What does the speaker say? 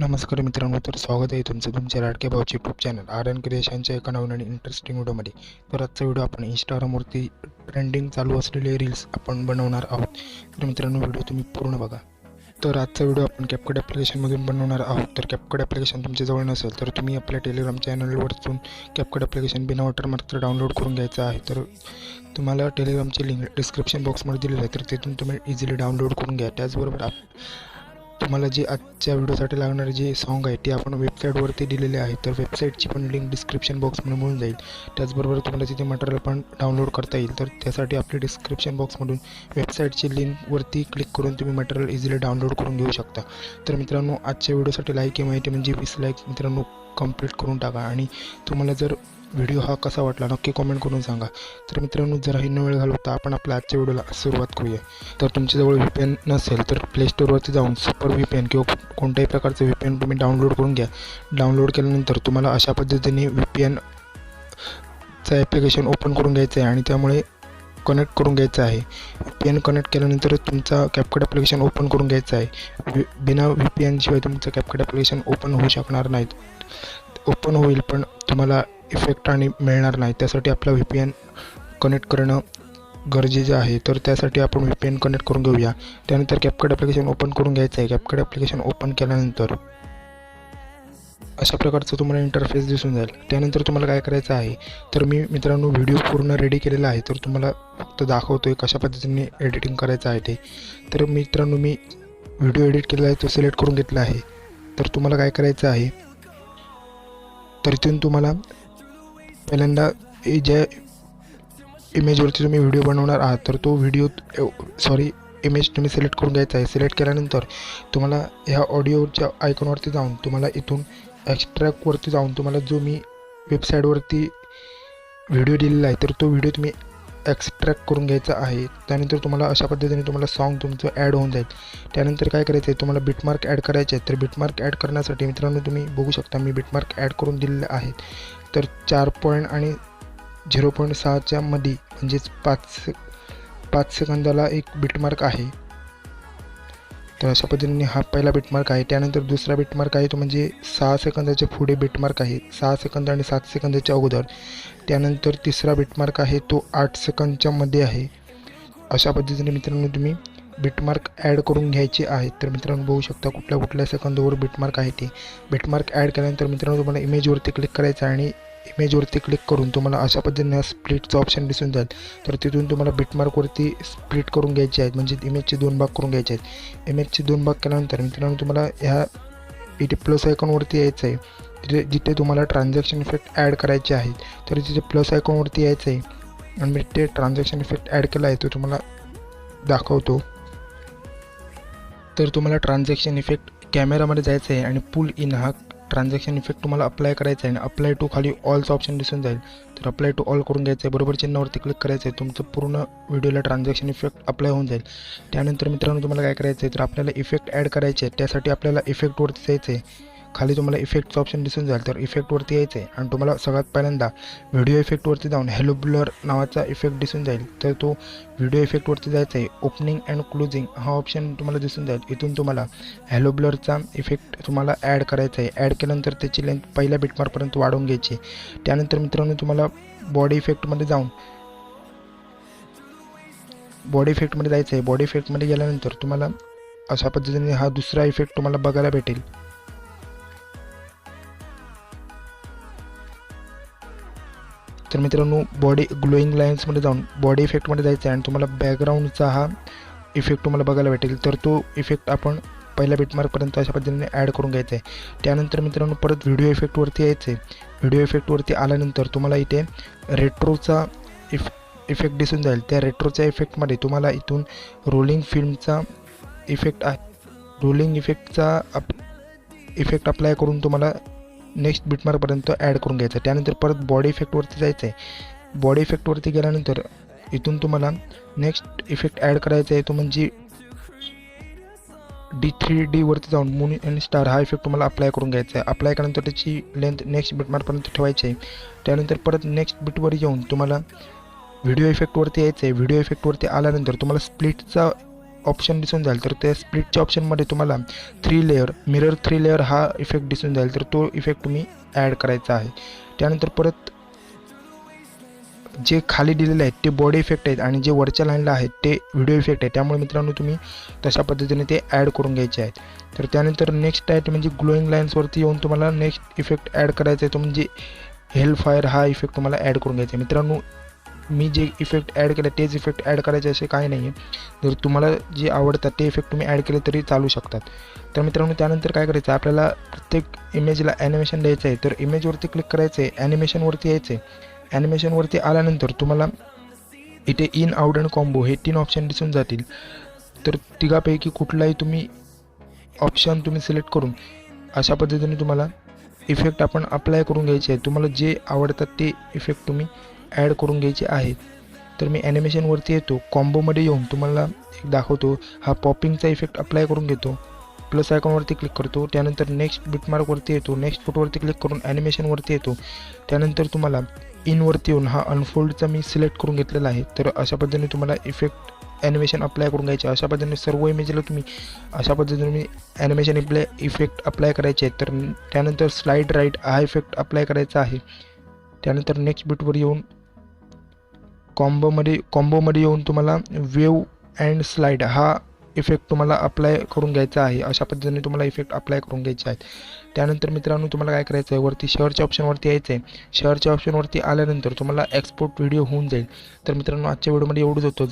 नमस्कार मित्रांनो तर स्वागत आहे तुमचं तुमच्या लाडक्या भाऊचे यूट्यूब चॅनल आर एन क्रिएशनच्या एका नवीन आणि इंटरेस्टिंग व्हिडिओमध्ये. तर आजचा व्हिडिओ आपण इंस्टाग्रामवरती ट्रेंडिंग चालू असलेले रील्स आपण बनवणार आहोत. तर मित्रांनो व्हिडिओ तुम्ही पूर्ण बघा. तर आजचा व्हिडिओ आपण कॅपकट ॲप्लिकेशनमधून बनवणार आहोत. तर कॅपकट ॲप्लिकेशन तुमच्याजवळ नसेल तर तुम्ही आपल्या टेलिग्राम चॅनलवरतून कॅपकट ॲप्लिकेशन बिना वॉटरमार्क डाउनलोड करून घ्यायचं आहे. तर तुम्हाला टेलिग्रामची लिंक डिस्क्रिप्शन बॉक्समध्ये दिलेली आहे तर तिथून तुम्ही इझिली डाउनलोड करून घ्या. त्याचबरोबर आप तुम्हाला जे आजच्या व्हिडिओसाठी लागणारे जे सॉन्ग आहे ते आपण वेबसाईटवरती दिलेले आहे तर वेबसाईटची पण लिंक डिस्क्रिप्शन बॉक्समध्ये मिळून जाईल. त्याचबरोबर तुम्हाला तिथे मटेरियल पण डाउनलोड करता येईल. तर त्यासाठी आपली डिस्क्रिप्शन बॉक्समधून वेबसाईटची लिंकवरती क्लिक करून तुम्ही मटेरियल इझिली डाउनलोड करून घेऊ शकता. तर मित्रांनो आजच्या व्हिडिओसाठी लाईक आहे माहिती म्हणजे वीस लाईक मित्रांनो कंप्लीट करून टाका. आणि तुम्हाला जर व्हिडिओ हा कसा वाटला नक्की कॉमेंट करून सांगा. तर मित्रांनो जराही न वेळ घालवता आपण आपल्या आजच्या व्हिडिओला सुरुवात करूया. तर तुमच्याजवळ व्ही पी एन नसेल तर प्ले स्टोअरवरती जाऊन सुपर व्ही पी एन किंवा कोणत्याही प्रकारचं व्ही पी एन तुम्ही डाउनलोड करून घ्या. डाउनलोड केल्यानंतर तुम्हाला अशा पद्धतीने व्ही पी एनचं ॲप्लिकेशन ओपन करून घ्यायचं आहे आणि त्यामुळे कनेक्ट करून घ्यायचं आहे. व्ही पी एन कनेक्ट केल्यानंतर तुमचा कॅपकट ॲप्लिकेशन ओपन करून घ्यायचं आहे. वि बिना व्ही पी एनशिवाय तुमचं कॅपकट ॲप्लिकेशन ओपन होऊ शकणार नाहीत. ओपन होईल पण तुम्हाला इफेक्ट आणि मिळणार नाही. त्यासाठी आपला व्ही पी एन कनेक्ट करणं गरजेचं आहे. तर त्यासाठी आपण व्ही पी एन कनेक्ट करून घेऊया. त्यानंतर कॅपकट ॲप्लिकेशन ओपन करून घ्यायचं आहे. कॅपकट ॲप्लिकेशन ओपन केल्यानंतर अशा प्रकारचं तुम्हाला इंटरफेस दिसून जाईल. त्यानंतर तुम्हाला काय करायचं आहे? तर मी मित्रांनो व्हिडिओ पूर्ण रेडी केलेला आहे. तर तुम्हाला फक्त दाखवतो आहे कशा पद्धतीने एडिटिंग करायचं आहे ते. तर मित्रांनो मी व्हिडिओ एडिट केलेला आहे. तो सिलेक्ट करून घेतला आहे. तर तुम्हाला काय करायचं आहे? तर इथून तुम्हाला पहिल्यांदा हे ज्या इमेजवरती तुम्ही व्हिडिओ बनवणार आहात तर तो व्हिडिओ सॉरी इमेज तुम्ही सिलेक्ट करून घ्यायचा आहे. सिलेक्ट केल्यानंतर तुम्हाला ह्या ऑडिओच्या आयकॉनवरती जाऊन तुम्हाला इथून एक्स्ट्रॅक्टवरती जाऊन तुम्हाला जो मी वेबसाईटवरती व्हिडिओ दिलेला आहे तर तो व्हिडिओ तुम्ही एक्स्ट्रॅक्ट करून घ्यायचा आहे. त्यानंतर तुम्हाला अशा पद्धतीने तुम्हाला सॉन्ग तुमचं ॲड होऊन जाईल. त्यानंतर काय करायचं आहे तुम्हाला बिटमार्क ॲड करायचे आहेत. तर बिटमार्क ॲड करण्यासाठी मित्रांनो तुम्ही बघू शकता मी बिटमार्क ॲड करून दिलेले आहेत. तर चार पॉईंट आणि झिरो पॉईंट सहाच्या मध्ये म्हणजेच पाच से पाच सेकंदाला एक बिटमार्क आहे. तर अशा पद्धतीने हा पहिला बिटमार्क आहे. त्यानंतर दुसरा बिटमार्क आहे तो म्हणजे सहा सेकंदाच्या पुढे बिटमार्क आहे. सहा सेकंद आणि सात सेकंदाच्या अगोदर. त्यानंतर तिसरा बिटमार्क आहे तो आठ सेकंदच्या मध्ये आहे. अशा पद्धतीने मित्रांनो तुम्ही बिटमार्क ॲड करून घ्यायचे आहेत. तर मित्रांनो बघू शकता कुठल्या कुठल्या सेकंदवर बिटमार्क आहे ते. बिटमार्क ॲड केल्यानंतर मित्रांनो तुम्हाला इमेजवरती क्लिक करायचं आहे आणि इमेजवरती क्लिक करून तुम्हाला अशा पद्धतीने स्प्लिटचं ऑप्शन दिसून जाईल. तर तिथून तुम्हाला बिटमार्कवरती स्प्लिट करून घ्यायचे आहेत. म्हणजे इमेजचे दोन भाग करून घ्यायचे आहेत. इमेजचे दोन भाग केल्यानंतर मित्रांनो तुम्हाला ह्या इथे प्लस आयकॉनवरती यायचं आहे. तिथे जिथे तुम्हाला ट्रान्झॅक्शन इफेक्ट ॲड करायचे आहेत तर तिथे प्लस आयकॉनवरती यायचं आहे. आणि मी ते ट्रान्झॅक्शन इफेक्ट ॲड केला आहे तो तुम्हाला दाखवतो. तर तुम्हाला ट्रान्झॅक्शन इफेक्ट कॅमेरामध्ये जायचं आहे आणि पुल इन हा ट्रान्झॅक्शन इफेक्ट तुम्हाला अप्लाय करायचा आहे आणि अप्लाय टू खाली ऑलचं ऑप्शन दिसून जाईल. तर अप्लाय टू ऑल करून घ्यायचं आहे. बरोबर चिन्हावरती क्लिक करायचं आहे. तुमचं पूर्ण व्हिडिओला ट्रान्झॅक्शन इफेक्ट अप्लाय होऊन जाईल. त्यानंतर मित्रांनो तुम्हाला काय करायचं आहे? तर आपल्याला इफेक्ट ॲड करायचे आहे. त्यासाठी आपल्याला इफेक्टवरती जायचं आहे. खाली तुम्हाला इफेक्टचं ऑप्शन दिसून जाईल. तर इफेक्टवरती यायचं आहे आणि तुम्हाला सगळ्यात पहिल्यांदा व्हिडिओ इफेक्टवरती जाऊन हॅलो ब्लर नावाचा इफेक्ट दिसून जाईल. तर तो व्हिडिओ इफेक्टवरती जायचा आहे ओपनिंग अँड क्लोजिंग हा ऑप्शन तुम्हाला दिसून जाईल. इथून तुम्हाला हॅलो ब्लरचा इफेक्ट तुम्हाला ॲड करायचा आहे ॲड केल्यानंतर त्याची लेंथ पहिल्या बिटमार्कपर्यंत वाढवून घ्यायची. त्यानंतर मित्रांनो तुम्हाला बॉडी इफेक्टमध्ये जाऊन बॉडी इफेक्टमध्ये जायचं आहे बॉडी इफेक्टमध्ये गेल्यानंतर तुम्हाला अशा पद्धतीने हा दुसरा इफेक्ट तुम्हाला बघायला भेटेल. तर मित्रांनो बॉडी ग्लोईंग लाईन्समध्ये जाऊन बॉडी इफेक्टमध्ये जायचं आहे आणि तुम्हाला बॅकग्राऊंडचा हा इफेक्ट तुम्हाला बघायला भेटेल. तर तो इफेक्ट आपण पहिल्या बिटमार्कपर्यंत अशा पद्धतीने ॲड करून घ्यायचा आहे त्यानंतर मित्रांनो परत व्हिडिओ इफेक्टवरती यायचं आहे व्हिडिओ इफेक्टवरती आल्यानंतर तुम्हाला इथे रेट्रोचा इफ इफेक्ट दिसून जाईल. त्या रेट्रोच्या इफेक्टमध्ये तुम्हाला इथून रोलिंग फिल्मचा इफेक्ट आहे. रोलिंग इफेक्टचा अप इफेक्ट अप्लाय करून तुम्हाला नेक्स्ट बिटमार्कपर्यंत ॲड करून घ्यायचं. त्यानंतर परत बॉडी इफेक्टवरती जायचं आहे बॉडी इफेक्टवरती गेल्यानंतर इथून तुम्हाला नेक्स्ट इफेक्ट ॲड करायचा आहे तो म्हणजे डी थ्री डीवरती जाऊन मून अँड स्टार हा इफेक्ट तुम्हाला अप्लाय करून घ्यायचा आहे. अप्लाय केल्यानंतर त्याची लेंथ नेक्स्ट बिटमार्कपर्यंत ठेवायची आहे. त्यानंतर परत नेक्स्ट बिटवर येऊन तुम्हाला व्हिडिओ इफेक्टवरती यायचं आहे व्हिडिओ इफेक्टवरती आल्यानंतर तुम्हाला स्प्लिटचा ऑप्शन दिसून जाईल. तर त्या स्प्लिटच्या ऑप्शनमध्ये तुम्हाला three layer mirror three layer हा इफेक्ट दिसून जाईल. तर तो इफेक्ट तुम्ही ॲड करायचा आहे. त्यानंतर परत जे खाली दिलेले आहेत ते बॉडी इफेक्ट आहेत आणि जे वरच्या लाईनला आहेत ते व्हिडिओ इफेक्ट आहे त्यामुळे मित्रांनो तुम्ही तशा पद्धतीने ते ॲड करून घ्यायचे आहेत. तर त्यानंतर नेक्स्ट आहे म्हणजे ग्लोईंग लाईन्सवरती येऊन तुम्हाला नेक्स्ट इफेक्ट ॲड करायचा आहे. तो म्हणजे हेल फायर हा इफेक्ट तुम्हाला ॲड करून घ्यायचा आहे. मित्रांनो मी जे इफेक्ट ॲड केले तेच इफेक्ट ॲड करायचे असे काही नाही आहे जर तुम्हाला जे आवडतात ते इफेक्ट तुम्ही ॲड केले तरी चालू शकतात. तर मित्रांनो त्यानंतर काय करायचं? आहे आपल्याला प्रत्येक इमेजला ॲनिमेशन द्यायचं आहे. तर इमेजवरती क्लिक करायचं आहे ॲनिमेशनवरती यायचं आहे ॲनिमेशनवरती आल्यानंतर तुम्हाला इथे इन आउट अँड कॉम्बो हे तीन ऑप्शन दिसून जातील. तर तिघापैकी कुठलाही तुम्ही ऑप्शन तुम्ही सिलेक्ट करून अशा पद्धतीने तुम्हाला इफेक्ट आपण अप्लाय करून घ्यायचे आहे. तुम्हाला जे आवडतात ते इफेक्ट तुम्ही ॲड करून घ्यायचे आहेत. तर मी ॲनिमेशनवरती येतो. कॉम्बोमध्ये येऊन तुम्हाला एक दाखवतो. हा पॉपिंगचा इफेक्ट अप्लाय करून घेतो. प्लस आयकॉनवरती क्लिक करतो. त्यानंतर नेक्स्ट बिटमार्कवरती येतो. नेक्स्ट फोटोवरती क्लिक करून ॲनिमेशनवरती येतो. त्यानंतर तुम्हाला इनवरती येऊन हा अनफोल्डचा मी सिलेक्ट करून घेतलेला आहे. तर अशा पद्धतीने तुम्हाला इफेक्ट ॲनिमेशन अप्लाय करून घ्यायचे अशा पद्धतीने सर्व इमेजला तुम्ही अशा पद्धतीने तुम्ही ॲनिमेशन इप्लाय इफेक्ट अप्लाय करायचे आहेत. तर त्यानंतर स्लाईड राईट हा इफेक्ट अप्लाय करायचा आहे. त्यानंतर नेक्स्ट बिटवर येऊन कॉम्बोमध्ये कॉम्बोमध्ये येऊन तुम्हाला वेव अँड स्लाईड हा इफेक्ट तुम्हाला अप्लाय करून घ्यायचा आहे. अशा पद्धतीने तुम्हाला इफेक्ट अप्लाय करून घ्यायचे आहेत. त्यानंतर मित्रांनो तुम्हाला काय करायचं आहे वरती शेअरच्या ऑप्शनवरती यायचं आहे शेअरच्या ऑप्शनवरती आल्यानंतर तुम्हाला एक्सपोर्ट व्हिडिओ होऊन जाईल. तर मित्रांनो आजच्या व्हिडिओमध्ये एवढंच होतं.